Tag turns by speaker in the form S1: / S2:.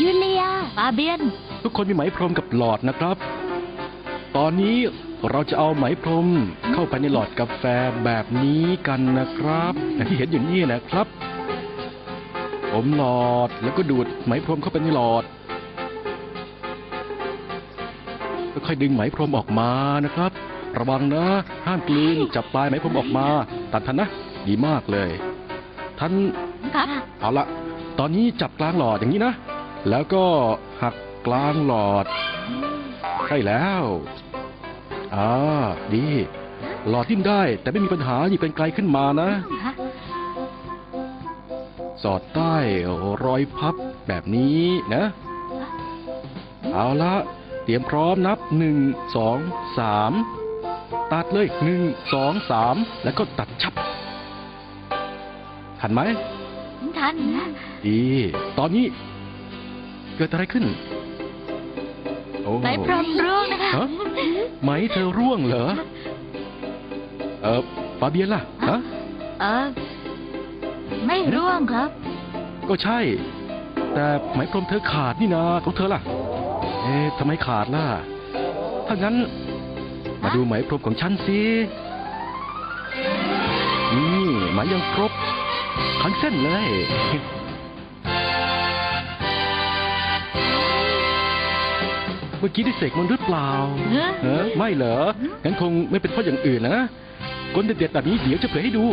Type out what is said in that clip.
S1: ยูเลียฟาเบียน
S2: ทุกคนมีไหมพรมกับหลอดนะครับ ตอนนี้เราจะเอาไหมพรมเข้าไปในหลอดกาแฟแบบนี้กันนะครับอย่างที่เห็นอยู่นี่นะครับ ผมหลอดแล้วก็ดูดไหมพรมเข้าไปในหลอดค่อยๆดึงไหมพรมออกมานะครับ ระวังนะ ห้ามกลืนจับปลายไหมพรมออกมา ตัดทันนะ ดีมากเลย ท่าน
S1: ครับ
S2: เอาละตอนนี้จับกลางหลอดอย่างนี้นะ แล้วก็หักกลางหลอด ใช่แล้วอ่าดี หลอดทิ่มได้ แต่ไม่มีปัญหาหยิบเป็นไกลขึ้นมานะ สอดใต้รอยพับแบบนี้นะ เอาละเตรียมพร้อมนับหนึ่งสองสามตัดเลยหนึ่งสองสามแล้วก็ตัดชับ ทันไหม
S1: ทันนะ
S2: ดี ตอนนี้ เกิดอะไรขึ้น โอ้
S1: ไหมพรมร่วงนะคะ
S2: ฮะไหมเธอร่วงเหรอ เออฟาเบียนล่ะฮะ
S1: เออไม่ร่วงครับ
S2: ก็ใช่ แต่ไหมพรมเธอขาดนี่นาของเธอล่ะ เอ๊ะทำไมขาดล่ะ ถ้างั้น มาดูไหมพรมของฉันสินี่ไหมยังครบทั้งเส้นเลย เมื่อกี้ได้เสกมันหรือเปล่า
S1: เอ๊ะ
S2: เออไม่เหรองั้นคงไม่เป็นเพราะอย่างอื่นนะก้นเด็ดๆแบบนี้เดี๋ยวจะเผยให้ดู